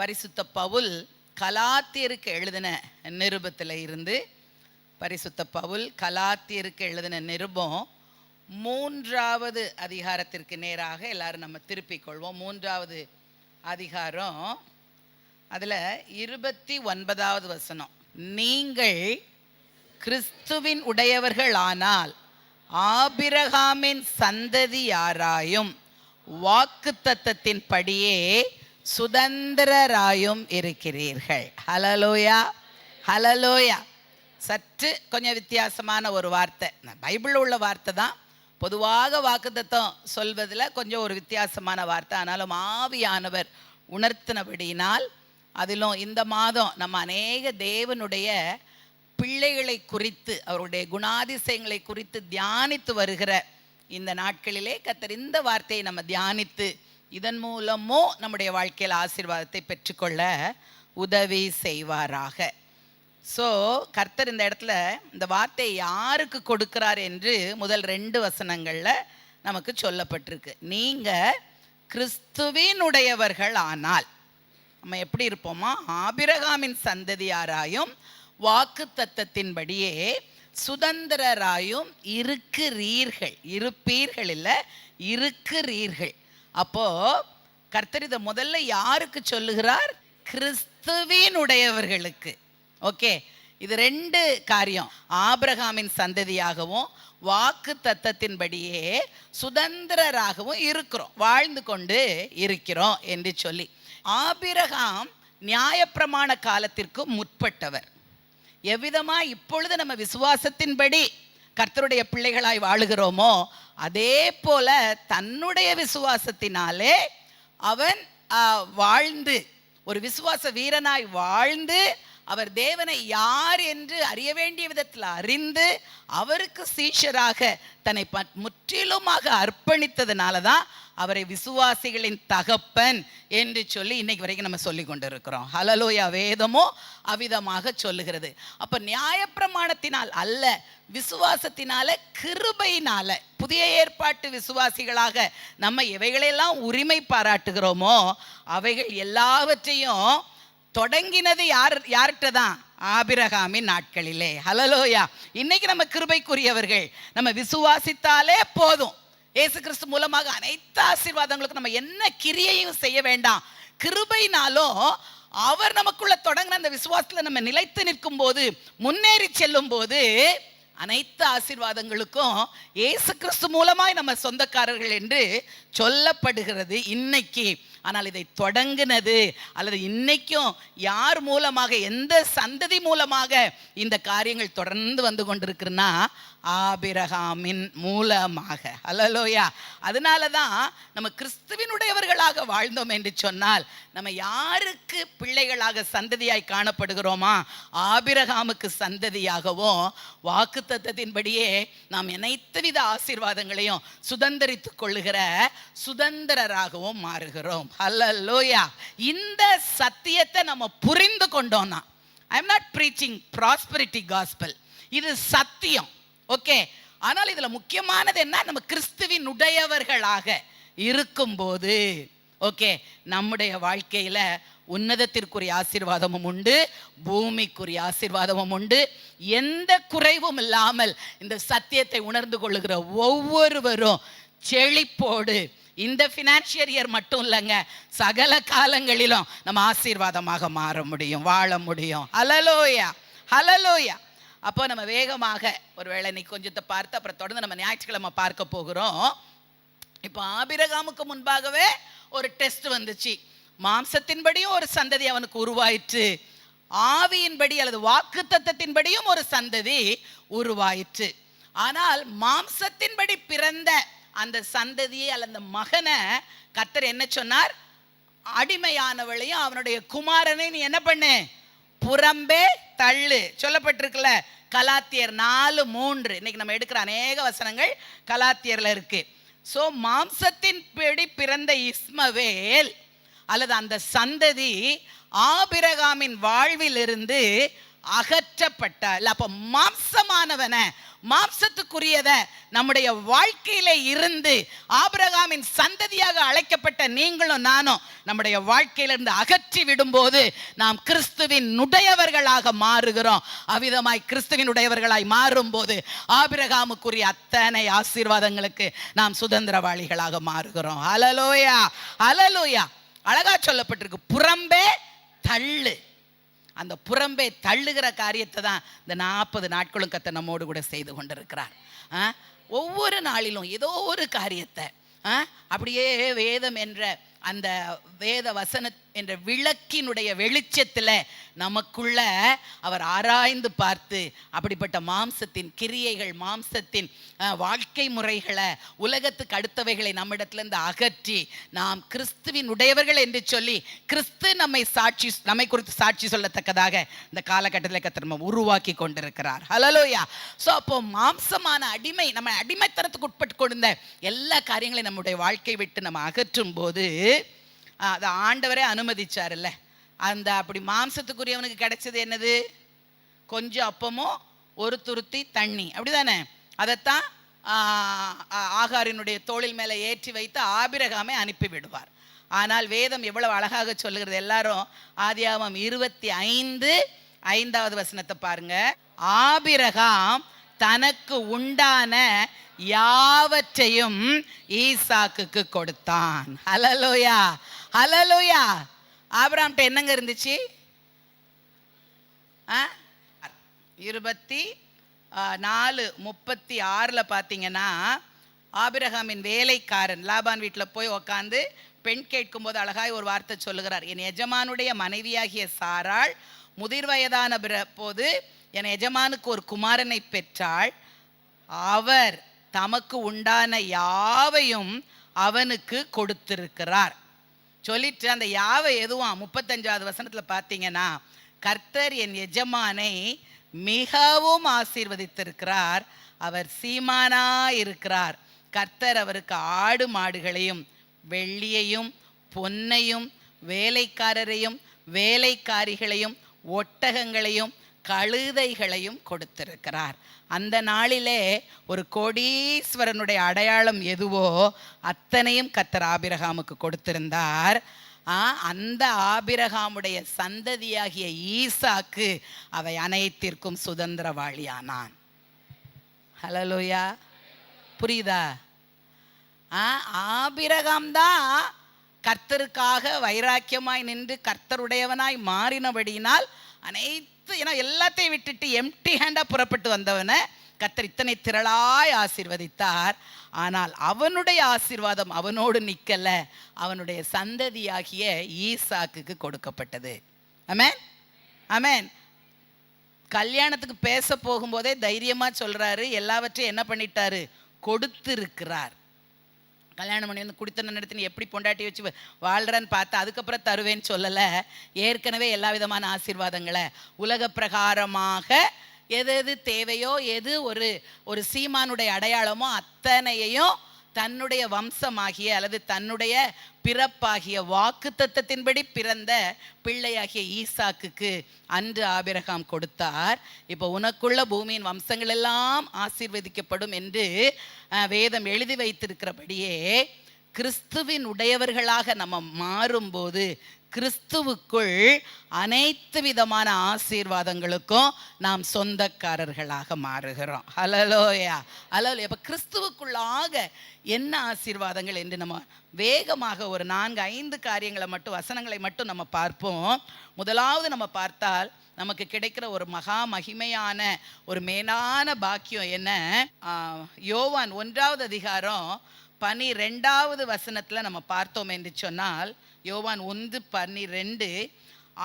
பரிசுத்த பவுல் கலாத்தியருக்கு எழுதின நிருபத்தில் இருந்து பரிசுத்த பவுல் கலாத்தியருக்கு எழுதின நிருபம் மூன்றாவது அதிகாரத்திற்கு நேராக எல்லாரும் நம்ம திருப்பிக் கொள்வோம். மூன்றாவது அதிகாரம் அதில் இருபத்தி ஒன்பதாவது வசனம். நீங்கள் கிறிஸ்துவின் உடையவர்களானால் ஆபிரகாமின் சந்ததியாராயும் வாக்கு தத்தத்தின் படியே சுதந்திரராயும் இருக்கிறீர்கள். ஹலலோயா ஹலலோயா சற்று கொஞ்சம் வித்தியாசமான ஒரு வார்த்தை. பைபிளில் உள்ள வார்த்தை தான். பொதுவாக வாக்குத்தத்தம் சொல்வதில் கொஞ்சம் ஒரு வித்தியாசமான வார்த்தை. ஆனாலும் ஆவியானவர் உணர்த்தினபடியினால் அதிலும் இந்த மாதம் நம்ம அநேக தேவனுடைய பிள்ளைகளை குறித்து அவருடைய குணாதிசயங்களை குறித்து தியானித்து வருகிற இந்த நாட்களிலே கத்தர் இந்த வார்த்தையை நம்ம தியானித்து இதன் மூலமோ நம்முடைய வாழ்க்கையில் ஆசீர்வாதத்தை பெற்றுக்கொள்ள உதவி செய்வாராக. ஸோ கர்த்தர் இந்த இடத்துல இந்த வார்த்தையை யாருக்கு கொடுக்கிறார் என்று முதல் ரெண்டு வசனங்களில் நமக்கு சொல்லப்பட்டிருக்கு. நீங்கள் கிறிஸ்துவினுடையவர்கள் ஆனால் நம்ம எப்படி இருப்போமா? ஆபிரகாமின் சந்ததியாராயும் வாக்கு தத்தத்தின்படியே சுதந்திரராயும் இருக்கிறீர்கள். இருப்பீர்கள் இல்லை இருக்கிறீர்கள். அப்போ கர்த்தர் இதை முதல்ல யாருக்கு சொல்லுகிறார்? கிறிஸ்துவினுடையவர்களுக்கு. ஓகே இது ரெண்டு காரியம். ஆபிரகாமின் சந்ததியாகவும் வாக்கு தத்தத்தின்படியே சுதந்திரராகவும் இருக்கிறோம் வாழ்ந்து கொண்டு இருக்கிறோம் என்று சொல்லி. ஆபிரகாம் நியாயப்பிரமாண காலத்திற்கு முற்பட்டவர். எவ்விதமாக இப்பொழுது நம்ம விசுவாசத்தின்படி கர்த்தருடைய பிள்ளைகளாய் வாழுகிறோமோ அதே போல தன்னுடைய விசுவாசத்தினாலே அவன் வாழ்ந்து ஒரு விசுவாச வீரனாய் வாழ்ந்து அவர் தேவனை யார் என்று அறிய வேண்டிய விதத்தில் அறிந்து அவருக்கு சீஷராக தன்னை ப- முற்றிலுமாக அர்ப்பணித்ததுனால தான் அவரை விசுவாசிகளின் தகப்பன் என்று சொல்லி இன்னைக்கு வரைக்கும் நம்ம சொல்லி கொண்டு இருக்கிறோம் ஹலலோயா வேதமோ அவிதமாக சொல்லுகிறது. அப்போ நியாயப்பிரமாணத்தினால் அல்ல விசுவாசத்தினால கிருபையினால புதிய ஏற்பாட்டு விசுவாசிகளாக நம்ம எவைகளெல்லாம் உரிமை பாராட்டுகிறோமோ அவைகள் எல்லாவற்றையும் தொடங்கினது யார் யார்கிட்ட தான் ஆபிரகாமின் நாட்களிலே. ஹலலோயா இன்னைக்கு நம்ம கிருபைக்குரியவர்கள் நம்ம விசுவாசித்தாலே போதும். இயேசு கிறிஸ்து மூலமாக அனைத்து ஆசீர்வாதங்களுக்கும் நம்ம என்ன கிரியையும் செய்ய வேண்டாம். கிருபைனாலும் அவர் நமக்குள்ள தொடங்கின அந்த விசுவாசத்தில் நம்ம நிலைத்து நிற்கும் போது முன்னேறி செல்லும் போது அனைத்து ஆசீர்வாதங்களுக்கும் இயேசு கிறிஸ்து மூலமாய் நம்ம சொந்தக்காரர்கள் என்று சொல்லப்படுகிறது. இன்னைக்கு ஆனால் இதை தொடங்கினது அல்லது இன்னைக்கும் யார் மூலமாக எந்த சந்ததி மூலமாக இந்த காரியங்கள் தொடர்ந்து வந்து கொண்டிருக்குன்னா ஆபிரகாமின் மூலமாக. அலலோயா அதனால தான் நம்ம கிறிஸ்துவினுடையவர்களாக வாழ்ந்தோம் என்று சொன்னால் நம்ம யாருக்கு பிள்ளைகளாக சந்ததியாய் காணப்படுகிறோமா? ஆபிரகாமுக்கு சந்ததியாகவும் வாக்கு தத்தத்தின்படியே நாம் அனைத்து வித ஆசீர்வாதங்களையும் சுதந்திரித்துக் கொள்ளுகிற சுதந்திரராகவும் மாறுகிறோம். அல்லலோயா இந்த சத்தியத்தை நம்ம புரிந்து கொண்டோம்னா I am not preaching prosperity gospel இது சத்தியம். ஓகே ஆனால் இதில் முக்கியமானது என்ன? நம்ம கிறிஸ்துவின் உடையவர்களாக இருக்கும்போது ஓகே நம்முடைய வாழ்க்கையில் உன்னதத்திற்குரிய ஆசீர்வாதமும் உண்டு பூமிக்குரிய ஆசீர்வாதமும் உண்டு. எந்த குறைவும் இல்லாமல் இந்த சத்தியத்தை உணர்ந்து கொள்ளுகிற ஒவ்வொருவரும் செழிப்போடு இந்த ஃபினான்ஷியல் இயர் மட்டும் இல்லைங்க. சகல காலங்களிலும் நம்ம ஆசீர்வாதமாக மாற முடியும் வாழ முடியும். ஹலலோயா ஹலலோயா அப்போ நம்ம வேகமாக ஒருவேளை இன்னைக்கு கொஞ்சத்தை பார்த்து அப்புறம் தொடர்ந்து நம்ம ஞாயிற்றுக்கிழமை பார்க்க போகிறோம். இப்போ ஆபிரகாமுக்கு முன்பாகவே ஒரு டெஸ்ட் வந்துச்சு. மாம்சத்தின்படியும் ஒரு சந்ததி அவனுக்கு உருவாயிற்று. ஆவியின்படி அல்லது வாக்கு தத்தத்தின்படியும் ஒரு சந்ததி உருவாயிற்று. ஆனால் மாம்சத்தின்படி பிறந்த அந்த சந்ததியை அல்லது அந்த மகனை கத்தர் என்ன சொன்னார்? அடிமையானவளையும் அவனுடைய குமாரனை நீ என்ன பண்ணு? புறம்பே தள்ளு. சொல்லப்பட்டிருக்குல்ல கலாத்தியர் நாலு மூன்று. இன்னைக்கு நம்ம எடுக்கிற அநேக வசனங்கள் கலாத்தியர்ல இருக்கு. ஸோ மாம்சத்தின் பிடி பிறந்த இஸ்மவேல் அல்லது அந்த சந்ததி ஆபிரகாமின் வாழ்விலிருந்து அகற்றப்பட்ட அப்ப மாம்சமானவன மாம்சத்துக்குரியத நம்முடைய வாழ்க்கையில இருந்து ஆபிரகாமின் சந்ததியாக அழைக்கப்பட்ட நீங்களும் நானும் நம்முடைய வாழ்க்கையிலிருந்து அகற்றி விடும்போது நாம் கிறிஸ்துவின் உடையவர்களாக மாறுகிறோம். அவ்விதமாய் கிறிஸ்துவின் உடையவர்களாய் மாறும்போது ஆபிரகாமுக்குரிய அத்தனை ஆசீர்வாதங்களுக்கு நாம் சுதந்திரவாளிகளாக மாறுகிறோம். அலலோயா அலலோயா அழகா சொல்லப்பட்டிருக்கு. புறம்பே தள்ளு. அந்த புறம்பே தள்ளுகிற காரியத்தை தான் இந்த நாற்பது நாட்களும் கத்தை நம்மோடு கூட செய்து கொண்டிருக்கிறார் ஆ? ஒவ்வொரு நாளிலும் ஏதோ ஒரு காரியத்தை ஆ? அப்படியே வேதம் என்ற அந்த வேத வசன என்ற விளக்கினுடைய வெளிச்சத்தில் நமக்குள்ள அவர் ஆராய்ந்து பார்த்து அப்படிப்பட்ட மாம்சத்தின் கிரியைகள் மாம்சத்தின் வாழ்க்கை முறைகளை உலகத்துக்கு அடுத்தவைகளை நம்மிடத்திலிருந்து அகற்றி நாம் கிறிஸ்துவின் உடையவர்கள் என்று சொல்லி கிறிஸ்து நம்மை சாட்சி நம்மை குறித்து சாட்சி சொல்லத்தக்கதாக இந்த காலகட்டத்தில் கத்திரம உருவாக்கி கொண்டிருக்கிறார். ஹலலோயா ஸோ அப்போ மாம்சமான அடிமை நம்ம அடிமைத்தனத்துக்கு உட்பட்டு கொண்ட எல்லா காரியங்களையும் நம்முடைய வாழ்க்கை விட்டு நம்ம அகற்றும் போது அதை ஆண்டவரே அனுமதிச்சார்ல அந்த அப்படி மாம்சத்துக்குரியவனுக்கு கிடைச்சது என்னது? கொஞ்சம் அப்பமும் ஒரு துருத்தி தண்ணி. அப்படிதானே? அதைத்தான் ஆகாரினுடைய தோளில் மேலே ஏற்றி வைத்து ஆபிரகாமை அனுப்பி விடுவார். ஆனால் வேதம் எவ்வளவு அழகாக சொல்லுகிறது. எல்லாரும் ஆதியாமம் இருபத்தி ஐந்து ஐந்தாவது வசனத்தை பாருங்க. ஆபிரகாம் தனக்கு உண்டான யாவற்றையும் ஈசாக்குக்கு கொடுத்தான். ஹலலோயா ஹலலூயா ஆபிராம்கிட்ட என்னங்க இருந்துச்சு? ஆ? இருபத்தி நாலு முப்பத்தி ஆறில் பார்த்தீங்கன்னா ஆபிரகாமின் வேலைக்காரன் லாபான் வீட்டில் போய் உக்காந்து பெண் கேட்கும்போது அழகாய் ஒரு வார்த்தை சொல்லுகிறார். என் எஜமானுடைய மனைவியாகிய சாராள் முதிர் வயதான பிற- போது என் எஜமானுக்கு ஒரு குமாரனை பெற்றாள். அவர் தமக்கு உண்டான யாவையும் அவனுக்கு கொடுத்திருக்கிறார். சொல்லிட்டு அந்த யாவை எதுவும் முப்பத்தஞ்சாவது வசனத்தில் பார்த்தீங்கன்னா கர்த்தர் என் எஜமானை மிகவும் ஆசீர்வதித்திருக்கிறார். அவர் சீமானா இருக்கிறார். கர்த்தர் அவருக்கு ஆடு மாடுகளையும் வெள்ளியையும் பொன்னையும் வேலைக்காரரையும் வேலைக்காரிகளையும் ஒட்டகங்களையும் கழுதைகளையும் கொடுத்திருக்கிறார். அந்த நாளிலே ஒரு கோடீஸ்வரனுடைய அடையாளம் எதுவோ அத்தனையும் கத்தர் ஆபிரகாமுக்கு கொடுத்திருந்தார். ஆ, அந்த ஆபிரகாமுடைய சந்ததியாகிய ஈசாக்கு அவை அனைத்திற்கும் சுதந்திரவாளியானான். ஹலலோயா புரியுதா? ஆ, ஆபிரகாம் தான் கர்த்தருக்காக வைராக்கியமாய் நின்று கர்த்தருடையவனாய் மாறினபடியினால் அனைத்து ஏன்னா எல்லாத்தையும் விட்டுட்டு எம்டி ஹேண்டாக புறப்பட்டு வந்தவனை கத்தர் இத்தனை திரளாய் ஆசிர்வதித்தார். ஆனால் அவனுடைய ஆசிர்வாதம் அவனோடு நிற்கலை அவனுடைய சந்ததியாகிய ஈசாக்குக்கு கொடுக்கப்பட்டது. அமேன் அமேன் கல்யாணத்துக்கு பேச போகும்போதே தைரியமாக சொல்கிறாரு எல்லாவற்றையும் என்ன பண்ணிட்டாரு? கொடுத்திருக்கிறார். கல்யாணம் பண்ணி வந்து குடித்தன நடத்தினு எப்படி பொண்டாட்டி வச்சு வாழ்கிறேன்னு பார்த்து பார்த்தா அதுக்கப்புறம் தருவேன்னு சொல்லலை. ஏற்கனவே எல்லா விதமான ஆசீர்வாதங்களை. உலக பிரகாரமாக எது எது தேவையோ எது ஒரு ஒரு சீமானுடைய அடையாளமோ அத்தனையையும் தன்னுடைய வம்சமாகிய அல்லது தன்னுடைய பிறப்பாகிய வாக்கு பிறந்த பிள்ளையாகிய ஈசாக்குக்கு அன்று ஆபிரகாம் கொடுத்தார். இப்போ உனக்குள்ள பூமியின் வம்சங்கள் எல்லாம் ஆசீர்வதிக்கப்படும் என்று அஹ், வேதம் எழுதி வைத்திருக்கிறபடியே கிறிஸ்துவின் உடையவர்களாக நம்ம மாறும்போது கிறிஸ்துவுக்குள் அனைத்து விதமான ஆசீர்வாதங்களுக்கும் நாம் சொந்தக்காரர்களாக மாறுகிறோம். ஹலலோயா அலலோயா அப்போ கிறிஸ்துவுக்குள்ளாக என்ன ஆசீர்வாதங்கள் என்று நம்ம வேகமாக ஒரு நான்கு ஐந்து காரியங்களை மட்டும் வசனங்களை மட்டும் நம்ம பார்ப்போம். முதலாவது நம்ம பார்த்தால் நமக்கு கிடைக்கிற ஒரு மகா மகிமையான ஒரு மேலான பாக்கியம் என்ன? யோவான் ஒன்றாவது அதிகாரம் பனிரெண்டாவது வசனத்தில் நம்ம பார்த்தோம் என்று சொன்னால் யோவான் ஒன்று பன்னிரெண்டு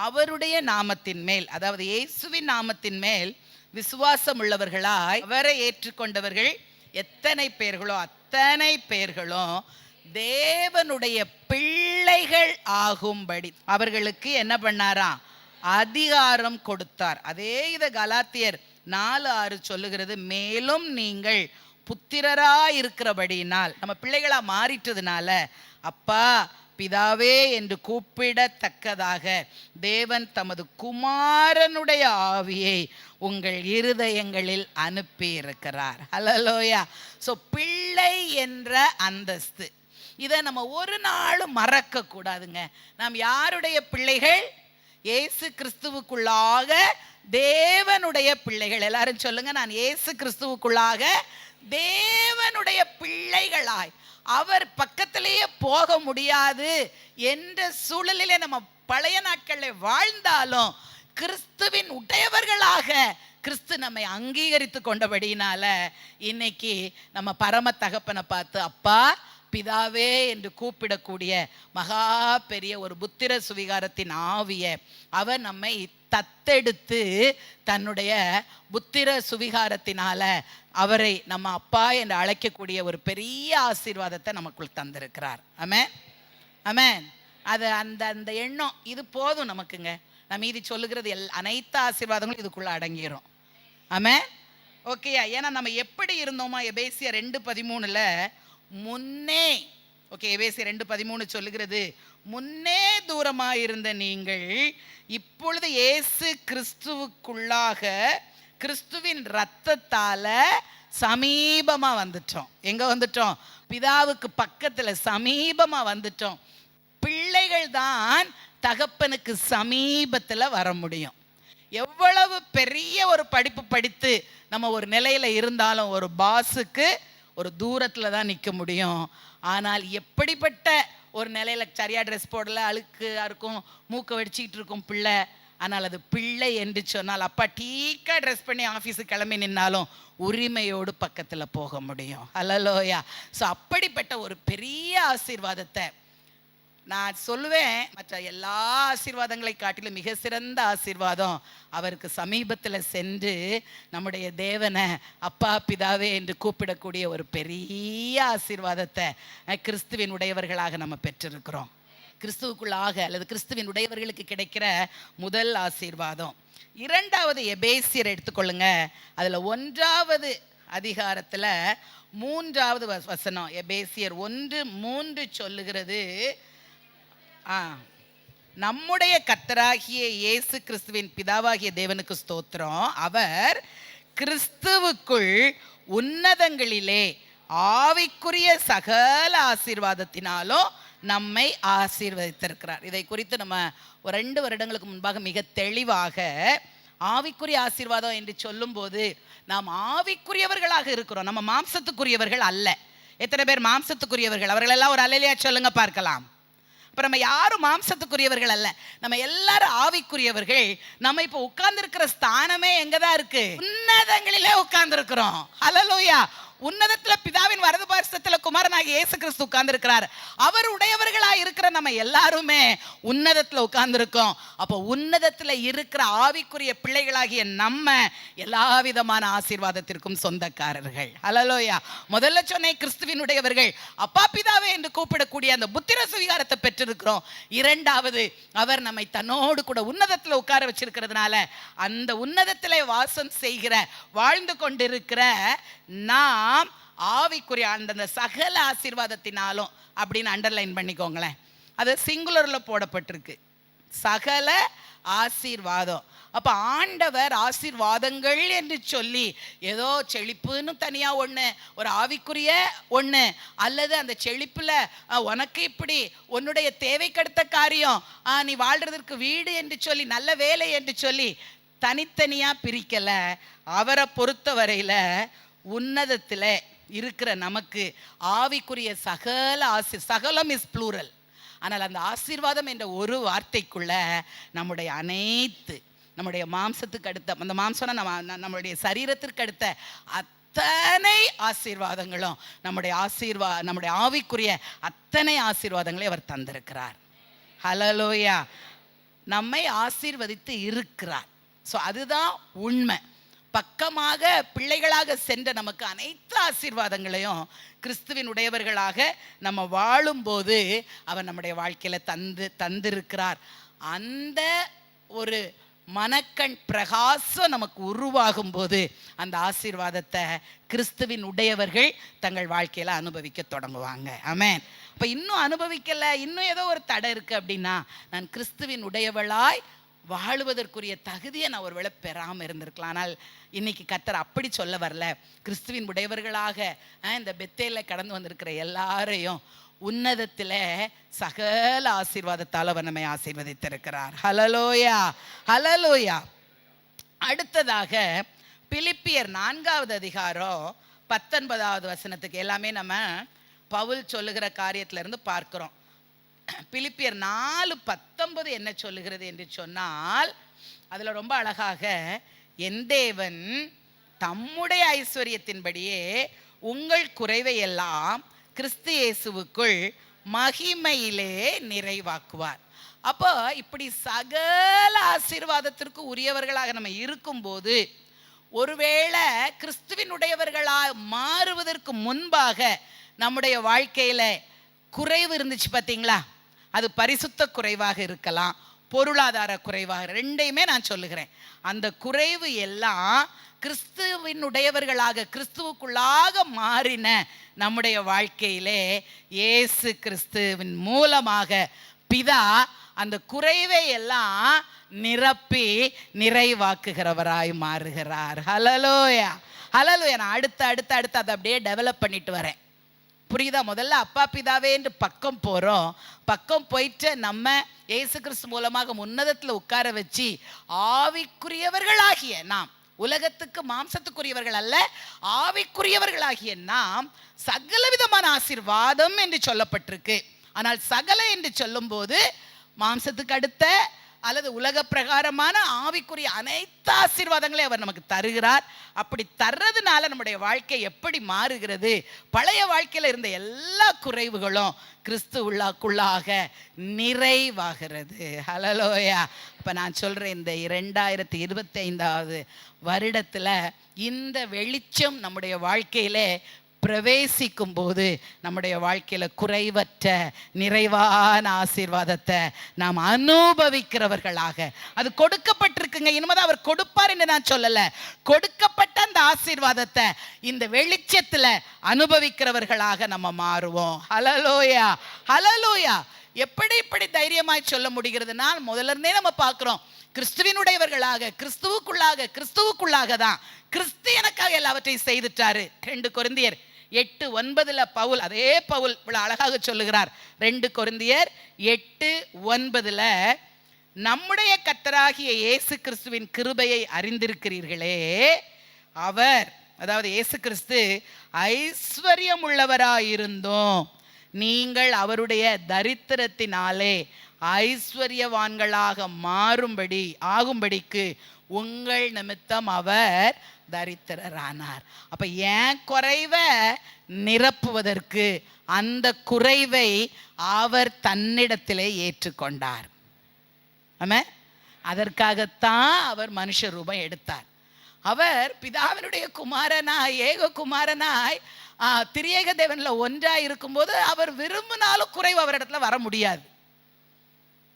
அவருடைய நாமத்தின் மேல் அதாவது இயேசுவின் நாமத்தின் மேல் விசுவாசம் உள்ளவர்களாய் அவரை ஏற்றுக்கொண்டவர்கள் எத்தனை பேர்களோ அத்தனை பேர்களும் தேவனுடைய பிள்ளைகள் ஆகும்படி. அவர்களுக்கு என்ன பண்ணாராம்? அதிகாரம் கொடுத்தார். அதே இதை கலாத்தியர் நாலு ஆறு சொல்லுகிறது மேலும் நீங்கள் புத்திரரா இருக்கிறபடியினால் நம்ம பிள்ளைகளா மாறிட்டதுனால அப்பா பிதாவே என்று கூப்பிடத்தக்கதாக தேவன் தமது குமாரனுடைய ஆவியை உங்கள் இருதயங்களில் அனுப்பி இருக்கிறார் ஹலலோயா ஸோ பிள்ளை என்ற அந்தஸ்து. இதை நம்ம ஒரு நாளும் மறக்கக்கூடாதுங்க. நாம் யாருடைய பிள்ளைகள்? இயேசு கிறிஸ்துவுக்குள்ளாக தேவனுடைய பிள்ளைகள். எல்லாரும் சொல்லுங்க நான் இயேசு கிறிஸ்துவுக்குள்ளாக தேவனுடைய பிள்ளைகளாய். அவர் பக்கத்திலேயே போக முடியாது என்ற சூழலிலே நம்ம பழைய நாட்களில் வாழ்ந்தாலும் கிறிஸ்துவின் உடையவர்களாக கிறிஸ்து நம்மை அங்கீகரித்து கொண்டபடியினால இன்னைக்கு நம்ம பரம தகப்பனை பார்த்து அப்பா பிதாவே என்று கூப்பிடக்கூடிய மகா பெரிய ஒரு புத்திர சுவிகாரத்தின் ஆவிய அவர் நம்மை தத்தெடுத்து தன்னுடைய புத்திர சுவிகாரத்தினால அவரை நம்ம அப்பா என்று அழைக்கக்கூடிய ஒரு பெரிய ஆசீர்வாதத்தை நமக்குள் தந்திருக்கிறார். ஆமென். ஆமென். அது அந்த அந்த எண்ணம் இது போதும் நமக்குங்க. நான் மீதி சொல்லுகிறது எல் அனைத்து ஆசீர்வாதங்களும் இதுக்குள்ளே அடங்கிரும். ஆமென். ஓகேயா? ஏன்னா நம்ம எப்படி இருந்தோமா? எபேசியா ரெண்டு பதிமூணில் முன்னே ஓகே எபேசிய ரெண்டு பதிமூணு சொல்லுகிறது. முன்னே தூரமாக இருந்த நீங்கள் இப்பொழுது இயேசு கிறிஸ்துவுக்குள்ளாக கிறிஸ்துவின் ரத்தத்தால் சமீபமாக வந்துட்டோம். எங்கே வந்துட்டோம்? பிதாவுக்கு பக்கத்தில் சமீபமாக வந்துட்டோம். பிள்ளைகள் தான் தகப்பனுக்கு சமீபத்தில் வர முடியும். எவ்வளவு பெரிய ஒரு படிப்பு படித்து நம்ம ஒரு நிலையில் இருந்தாலும் ஒரு பாஸுக்கு ஒரு தூரத்தில் தான் நிற்க முடியும். ஆனால் எப்படிப்பட்ட ஒரு நிலையில சரியாக ட்ரெஸ் போடல அழுக்காக இருக்கும் மூக்க வடிச்சிக்கிட்டு இருக்கும் பிள்ளை. ஆனால் அது பிள்ளை என்று சொன்னால் அப்பா டீக்காக ட்ரெஸ் பண்ணி ஆஃபீஸுக்கு கிளம்பி நின்னாலும் உரிமையோடு பக்கத்தில் போக முடியும். அல்லலோயா ஸோ அப்படிப்பட்ட ஒரு பெரிய ஆசீர்வாதத்தை நான் சொல்லுவேன் மற்ற எல்லா ஆசீர்வாதங்களை காட்டிலும் மிக சிறந்த ஆசீர்வாதம் அவருக்கு சமீபத்தில் சென்று நம்முடைய தேவனை அப்பா பிதாவே என்று கூப்பிடக்கூடிய ஒரு பெரிய ஆசீர்வாதத்தை கிறிஸ்துவின் உடையவர்களாக நம்ம பெற்றிருக்கிறோம். கிறிஸ்துவுக்குள்ளாக அல்லது கிறிஸ்துவின் உடையவர்களுக்கு கிடைக்கிற முதல் ஆசீர்வாதம். இரண்டாவது எபேசியர் எடுத்துக்கொள்ளுங்க. அதில் ஒன்றாவது அதிகாரத்தில் மூன்றாவது வசனம். எபேசியர் ஒன்று மூன்று சொல்லுகிறது நம்முடைய கத்தராகிய இயேசு கிறிஸ்துவின் பிதாவாகிய தேவனுக்கு ஸ்தோத்திரம். அவர் கிறிஸ்துவுக்குள் உன்னதங்களிலே ஆவிக்குரிய சகல ஆசீர்வாதத்தினாலும் நம்மை ஆசீர்வதித்திருக்கிறார். இதை குறித்து நம்ம ஒரு ரெண்டு வருடங்களுக்கு முன்பாக மிக தெளிவாக ஆவிக்குரிய ஆசீர்வாதம் என்று சொல்லும்போது நாம் ஆவிக்குரியவர்களாக இருக்கிறோம். நம்ம மாம்சத்துக்குரியவர்கள் அல்ல. எத்தனை பேர் மாம்சத்துக்குரியவர்கள்? அவர்களெல்லாம் ஒரு அலையிலையா சொல்லுங்க பார்க்கலாம். இப்போ நம்ம யாரும் மாம்சத்துக்குரியவர்கள் அல்ல. நம்ம எல்லாரும் ஆவிக்குரியவர்கள். நம்ம இப்போ உட்கார்ந்துருக்கிற ஸ்தானமே எங்கதான் இருக்கு? உன்னதங்களிலே உட்கார்ந்துருக்கிறோம். அலலூயா உன்னதத்தில் பிதாவின் வரது பாரிசத்துல குமாரனாக இயேசு கிறிஸ்து உட்கார்ந்துருக்கிறார். அவர் உடையவர்களாக இருக்கிற நம்ம எல்லாருமே உன்னதத்தில் உட்கார்ந்துருக்கோம். அப்போ உன்னதத்தில் இருக்கிற ஆவிக்குரிய பிள்ளைகளாகிய நம்ம எல்லா விதமான ஆசீர்வாதத்திற்கும் சொந்தக்காரர்கள். ஹலலோயா முதல்ல சொன்னேன் கிறிஸ்துவினுடையவர்கள். அப்பா பிதாவே என்று கூப்பிடக்கூடிய அந்த புத்திர சுவீகாரத்தை பெற்றிருக்கிறோம். இரண்டாவது அவர் நம்மை தன்னோடு கூட உன்னதத்தில் உட்கார வச்சிருக்கிறதுனால அந்த உன்னதத்தில் வாசம் செய்கிற வாழ்ந்து கொண்டிருக்கிற நான் எல்லாம் ஆவிக்குரிய அந்தந்த சகல ஆசீர்வாதத்தினாலும் அப்படின்னு அண்டர்லைன் பண்ணிக்கோங்களேன். அது சிங்குலரில் போடப்பட்டிருக்கு. சகல ஆசீர்வாதம். அப்போ ஆண்டவர் ஆசீர்வாதங்கள் என்று சொல்லி ஏதோ செழிப்புன்னு தனியாக ஒன்று ஒரு ஆவிக்குரிய ஒன்று அல்லது அந்த செழிப்பில் உனக்கு இப்படி உன்னுடைய தேவைக்கடுத்த காரியம் நீ வாழ்கிறதற்கு வீடு என்று சொல்லி நல்ல வேலை என்று சொல்லி தனித்தனியாக பிரிக்கலை. அவரை பொறுத்தவரையில உன்னதத்தில் இருக்கிற நமக்கு ஆவிக்குரிய சகல ஆசி சகலம் இஸ் ப்ளூரல் ஆனால் அந்த ஆசீர்வாதம் என்ற ஒரு வார்த்தைக்குள்ள நம்முடைய அனைத்து நம்முடைய மாம்சத்துக்கு அடுத்த அந்த மாம்சம்னா நம்ம நம்மளுடைய சரீரத்திற்கு அடுத்த அத்தனை ஆசீர்வாதங்களும் நம்முடைய ஆசீர்வா நம்முடைய ஆவிக்குரிய அத்தனை ஆசீர்வாதங்களை அவர் தந்திருக்கிறார். ஹலலோயா நம்மை ஆசீர்வதித்து இருக்கிறார். ஸோ அதுதான் உண்மை. பக்கமாக பிள்ளைகளாக சென்ற நமக்கு அனைத்து ஆசீர்வாதங்களையும் கிறிஸ்துவின் உடையவர்களாக நம்ம வாழும்போது அவர் நம்முடைய வாழ்க்கையில் தந்து தந்திருக்கிறார். அந்த ஒரு மனக்கண் பிரகாசம் நமக்கு உருவாகும் போது அந்த ஆசீர்வாதத்தை கிறிஸ்துவின் உடையவர்கள் தங்கள் வாழ்க்கையில் அனுபவிக்க தொடங்குவாங்க. ஆமேன். இப்போ இன்னும் அனுபவிக்கலை இன்னும் ஏதோ ஒரு தடை இருக்கு அப்படின்னா நான் கிறிஸ்துவின் உடையவளாய் வாழுவதற்குரிய தகுதியை நான் ஒருவேளை பெறாமல் இருந்திருக்கலாம். ஆனால் இன்னைக்கு கத்தர் அப்படி சொல்ல வரல. கிறிஸ்துவின் உடையவர்களாக இந்த பெத்தேல கடந்து வந்திருக்கிற எல்லாரையும் உன்னதத்தில் சகல ஆசீர்வாதத்தால் அவர் நம்மை ஆசீர்வதித்திருக்கிறார். ஹலலோயா ஹலலோயா அடுத்ததாக பிலிப்பியர் நான்காவது அதிகாரம் பத்தொன்பதாவது வசனத்துக்கு எல்லாமே நம்ம பவுல் சொல்லுகிற காரியத்துல இருந்து பிலிப்பியர் நாலு பத்தொன்பது என்ன சொல்லுகிறது என்று சொன்னால் அதில் ரொம்ப அழகாக என் தேவன் தம்முடைய ஐஸ்வர்யத்தின்படியே உங்கள் குறைவை எல்லாம் கிறிஸ்து இயேசுவுக்குள் மகிமையிலே நிறைவாக்குவார். அப்போ இப்படி சகல ஆசீர்வாதத்திற்கு உரியவர்களாக நம்ம இருக்கும்போது ஒருவேளை கிறிஸ்துவினுடையவர்களாக மாறுவதற்கு முன்பாக நம்முடைய வாழ்க்கையில் குறைவு இருந்துச்சு பார்த்தீங்களா அது பரிசுத்த குறைவாக இருக்கலாம் பொருளாதார குறைவாக ரெண்டையுமே நான் சொல்லுகிறேன். அந்த குறைவு எல்லாம் கிறிஸ்துவினுடையவர்களாக கிறிஸ்துவுக்குள்ளாக மாறின நம்முடைய வாழ்க்கையிலே இயேசு கிறிஸ்துவின் மூலமாக பிதா அந்த குறைவை எல்லாம் நிரப்பி நிறைவாக்குகிறவராய் மாறுகிறார். ஹலலோயா ஹலலோயா நான் அடுத்து அடுத்து அடுத்து அதை அப்படியே டெவலப் பண்ணிட்டு வரேன். புரியுதா? முதல்ல அப்பா பிதாவே என்று பக்கம் போகிறோம் பக்கம் போயிட்டு நம்ம இயேசு கிறிஸ்து மூலமாக உன்னதத்தில் உட்கார வச்சு ஆவிக்குரியவர்களாகிய நாம் உலகத்துக்கு மாம்சத்துக்குரியவர்கள் அல்ல ஆவிக்குரியவர்களாகிய நாம் சகல விதமான ஆசீர்வாதம் என்று சொல்லப்பட்டிருக்கு. ஆனால் சகல என்று சொல்லும்போது மாம்சத்துக்கு அடுத்த அல்லது உலக பிரகாரமான ஆவிக்குரிய அனைத்து ஆசீர்வாதங்களையும் அவர் நமக்கு தருகிறார். அப்படி தர்றதுனால நம்முடைய வாழ்க்கை எப்படி மாறுகிறது? பழைய வாழ்க்கையில் இருந்த எல்லா குறைவுகளும் கிறிஸ்து உள்ளாக்குள்ளாக நிறைவாகிறது. ஹலலோயா இப்போ நான் சொல்கிறேன் இந்த இரண்டாயிரத்தி இருபத்தைந்தாவது வருடத்தில் இந்த வெளிச்சம் நம்முடைய வாழ்க்கையிலே பிரவேசிக்கும் போது நம்முடைய வாழ்க்கையில குறைவற்ற நிறைவான ஆசீர்வாதத்தை நாம் அனுபவிக்கிறவர்களாக. அது கொடுக்கப்பட்டிருக்குங்க. இனிமேதான் அவர் கொடுப்பார் என்று நான் சொல்லல. கொடுக்கப்பட்ட அந்த ஆசீர்வாதத்தை இந்த வெளிச்சத்துல அனுபவிக்கிறவர்களாக நம்ம மாறுவோம். ஹலலோயா ஹலலோயா எப்படி இப்படி தைரியமாய் சொல்ல முடிகிறதுனா முதல்ல இருந்தே நம்ம பார்க்குறோம். கிறிஸ்துவினுடையவர்களாக கிறிஸ்துவுக்குள்ளாக கிறிஸ்துவுக்குள்ளாக தான். கிறிஸ்து எனக்காக எல்லாவற்றையும் செய்துட்டாரு. ரெண்டு குருந்தியர் எட்டு ஒன்பதுல பவுல் அதே பவுல் இவ்வளவு அழகாக சொல்லுகிறார். ரெண்டு கொருந்தியர் எட்டு ஒன்பதுல நம்முடைய கத்தராகிய இயேசு கிறிஸ்துவின் கிருபையை அறிந்திருக்கிறீர்களே அவர் அதாவது இயேசு கிறிஸ்து ஐஸ்வர்யம் உள்ளவராயிருந்தோம் நீங்கள் அவருடைய தரித்திரத்தினாலே ஐஸ்வர்யவான்களாக மாறும்படி ஆகும்படிக்கு உங்கள் நிமித்தம் அவர் தரித்திரரானார். அப்ப ஏன் குறைவை நிரப்புவதற்கு அந்த குறைவை அவர் தன்னிடத்திலே ஏற்றுக்கொண்டார்? ஆமே? அதற்காகத்தான் அவர் மனுஷ ரூபம் எடுத்தார். அவர் பிதாவினுடைய குமாரனாய் ஏக குமாரனாய் திரியேக தேவன்ல ஒன்றாய் இருக்கும்போது அவர் விரும்பினாலும் குறைவு அவரிடத்துல வர முடியாது.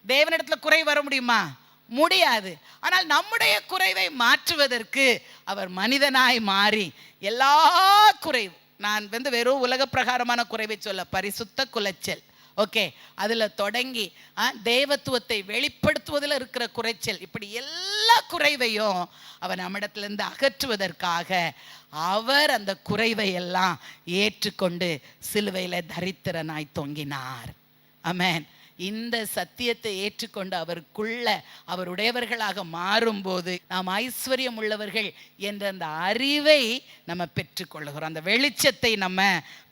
தேவனிடத்துல குறை வர முடியுமா? முடியாது. ஆனால் நம்முடைய குறைவை மாற்றுவதற்கு அவர் மனிதனாய் மாறி எல்லா குறைவு நான் வந்து வெறும் உலக பிரகாரமான குறைவை சொல்ல பரிசுத்த குலைச்சல். ஓகே அதில் தொடங்கி ஆ, தேவத்துவத்தை வெளிப்படுத்துவதில் இருக்கிற குறைச்சல் இப்படி எல்லா குறைவையும் அவன் நம்மிடத்துலேருந்து அகற்றுவதற்காக அவர் அந்த குறைவை எல்லாம் ஏற்றுக்கொண்டு சிலுவையில் தரித்திரனாய் தொங்கினார். அமேன் இந்த சத்தியத்தை ஏற்றுக்கொண்டு அவருக்குள்ள அவருடையவர்களாக மாறும்போது நாம் ஐஸ்வர்யம் உள்ளவர்கள் என்ற அந்த அறிவை நம்ம பெற்றுக்கொள்ளுகிறோம். அந்த வெளிச்சத்தை நம்ம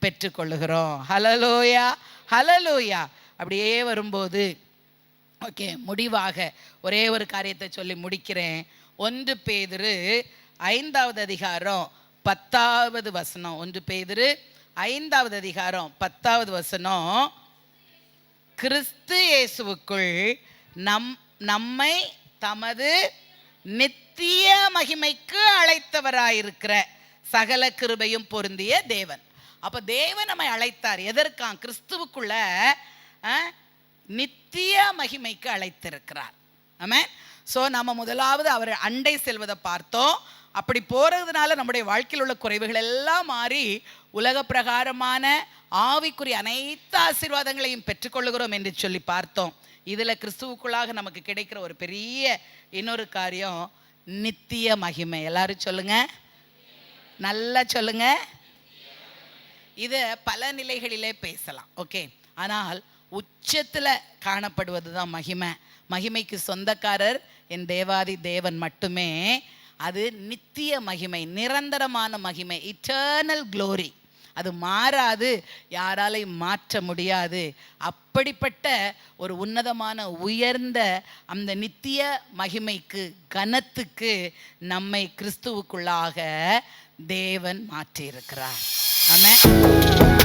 பெற்றுக்கொள்ளுகிறோம். ஹலலோயா ஹலலோயா அப்படியே வரும்போது ஓகே முடிவாக ஒரே ஒரு காரியத்தை சொல்லி முடிக்கிறேன். ஒன்று பேதிரு ஐந்தாவது அதிகாரம் பத்தாவது வசனம். ஒன்று பேதிரு ஐந்தாவது அதிகாரம் பத்தாவது வசனம். கிறிஸ்து இயேசுவுக்குள் நம் நம்மை தமது நித்திய மகிமைக்கு அழைத்தவராயிருக்கிற சகல கிருபையும் பொருந்திய தேவன். அப்போ தேவன் நம்மை அழைத்தார். எதற்கான் கிறிஸ்துவுக்குள்ள நித்திய மகிமைக்கு அழைத்திருக்கிறார். ஆமாம் ஸோ நம்ம முதலாவது அவர் அண்டை செல்வதை பார்த்தோம். அப்படி போகிறதுனால நம்முடைய வாழ்க்கையில் உள்ள குறைவுகள் எல்லாம் மாறி உலக பிரகாரமான ஆவிக்குரிய அனைத்து ஆசீர்வாதங்களையும் பெற்றுக்கொள்கிறோம் என்று சொல்லி பார்த்தோம். இதில் கிறிஸ்துவுக்குள்ளாக நமக்கு கிடைக்கிற ஒரு பெரிய இன்னொரு காரியம் நித்திய மகிமை. எல்லாரும் சொல்லுங்க. நல்லா சொல்லுங்க. இதை பல நிலைகளிலே பேசலாம். ஓகே. ஆனால் உச்சத்தில் காணப்படுவது தான் மகிமை. மகிமைக்கு சொந்தக்காரர் என் தேவாதி தேவன் மட்டுமே அது நித்திய மகிமை நிரந்தரமான மகிமை இட்டர்னல் க்ளோரி அது மாறாது யாராலையும் மாற்ற முடியாது. அப்படிப்பட்ட ஒரு உன்னதமான உயர்ந்த அந்த நித்திய மகிமைக்கு கனத்துக்கு நம்மை கிறிஸ்துவுக்குள்ளாக தேவன் மாற்றியிருக்கிறார். ஆமாம்